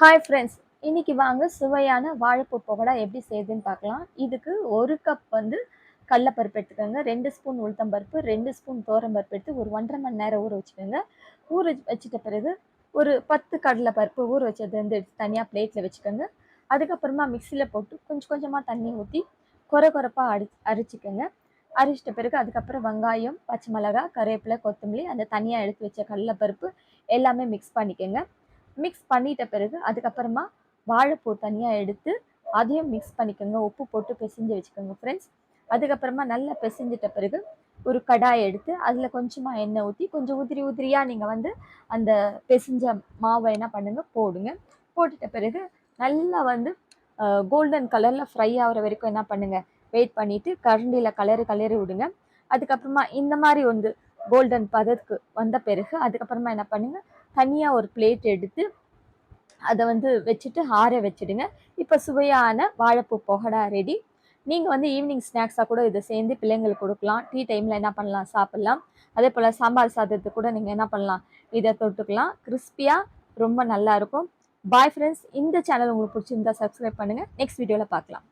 Hi friends இன்னைக்கு வாங்க சுவையான வாழைப்பூ பகோடா எப்படி செய்யுதுன்னு பார்க்கலாம். இதுக்கு ஒரு கப் வந்து கடலப்பருப்பு எடுத்துக்கோங்க. ரெண்டு ஸ்பூன் உளுத்தம்பருப்பு ரெண்டு ஸ்பூன் பருப்பு எடுத்து ஒரு ஒன்றரை மணி நேரம் ஊற வச்சுக்கோங்க. ஊற வச்சுட்ட பிறகு ஒரு பத்து கடலைப்பருப்பு ஊற வச்சது வந்து எடுத்து தனியாக பிளேட்டில் வச்சுக்கோங்க. அதுக்கப்புறமா மிக்சியில் போட்டு கொஞ்சம் கொஞ்சமாக தண்ணி ஊற்றி குறை குறைப்பாக அடி அரிச்சிக்கோங்க. அரிச்சிட்ட பிறகு அதுக்கப்புறம் வெங்காயம் பச்சை மிளகா கருவேப்பிலை கொத்தமல்லி அந்த தனியாக எடுத்து வச்ச கடலைப்பருப்பு எல்லாமே மிக்ஸ் பண்ணிக்கோங்க. மிக்ஸ் பண்ணிட்ட பிறகு அதுக்கப்புறமா வாழைப்பூ தனியாக எடுத்து அதையும் மிக்ஸ் பண்ணிக்கோங்க. உப்பு போட்டு பிசைஞ்சு வச்சுக்கோங்க ஃப்ரெண்ட்ஸ் அதுக்கப்புறமா நல்லா பிசைஞ்சிட்ட பிறகு ஒரு கடாய் எடுத்து அதில் கொஞ்சமாக எண்ணெய் ஊற்றி கொஞ்சம் உதிரி உதிரியாக நீங்கள் வந்து அந்த பிசைஞ்ச மாவை என்ன பண்ணுங்கள் போடுங்க. போட்டுட்ட பிறகு நல்லா வந்து கோல்டன் கலரில் ஃப்ரை ஆகிற வரைக்கும் என்ன பண்ணுங்கள் வெயிட் பண்ணிவிட்டு கரண்டியில் கலரு கலரி விடுங்க. அதுக்கப்புறமா இந்த மாதிரி வந்து கோல்டன் பதத்துக்கு வந்த பிறகு அதுக்கப்புறமா என்ன பண்ணுங்கள் தனியாக ஒரு பிளேட் எடுத்து அதை வந்து வச்சுட்டு ஆற வச்சுடுங்க. இப்போ சுவையான வாழைப்பூ பொகடா ரெடி நீங்கள் வந்து ஈவினிங் ஸ்நாக்ஸாக கூட இதை சேர்ந்து பிள்ளைங்களுக்கு கொடுக்கலாம். டீ டைமில் என்ன பண்ணலாம்? சாப்பிட்லாம். அதே போல் சாம்பார் சாதத்துக்கு கூட நீங்கள் என்ன பண்ணலாம்? இதை தொட்டுக்கலாம். கிறிஸ்பியாக ரொம்ப நல்லாயிருக்கும் பாய் ஃப்ரெண்ட்ஸ் இந்த சேனல் உங்களுக்கு பிடிச்சிருந்தா சப்ஸ்கிரைப் பண்ணுங்கள் நெக்ஸ்ட் வீடியோவில் பார்க்கலாம்.